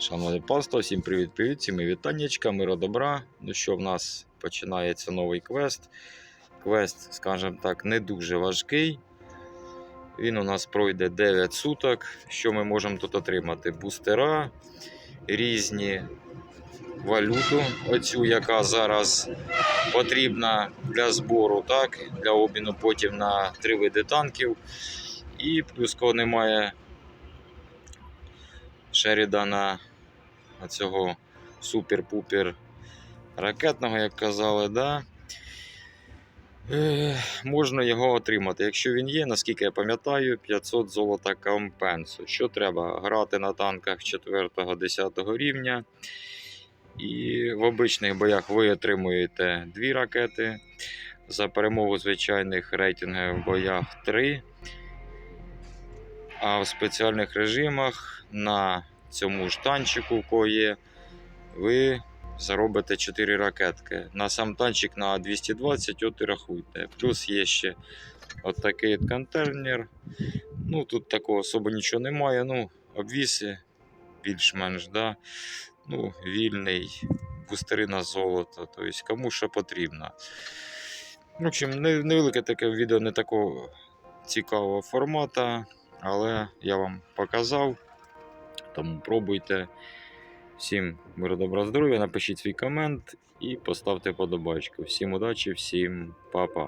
Шановне панство, всім привіт-привіт, всім вітаннячка, миро добра. Ну що, в нас починається новий квест. Квест, скажімо так, не дуже важкий. Він у нас пройде 9 суток. Що ми можемо тут отримати? Бустера, різні валюту, оцю, яка зараз потрібна для збору, так, для обміну потім на три види танків. І плюс кого немає Шерідана цього супер-пупер ракетного, як казали, да? Е, можна його отримати. Якщо він є, наскільки я пам'ятаю, 500 золота компенсу. Що треба? Грати на танках 4-10 рівня. І в обичних боях ви отримуєте 2 ракети. За перемогу в звичайних рейтингових боях 3. А в спеціальних режимах на цьому ж танчику, кого є, ви заробите 4 ракетки. На сам танчик на 220, от і рахуйте. Плюс є ще от контейнер. Ну, тут такого особо нічого немає. Ну, обвіси більш-менш, да? ну, вільний, бустери на золото, тобто кому що потрібно. В общем, невелике таке відео не такого цікавого формату, але я вам показав. Тому пробуйте. Всім миру, добра, здоров'я, напишіть свій комент і поставте подобачку. Всім удачі, всім па-па.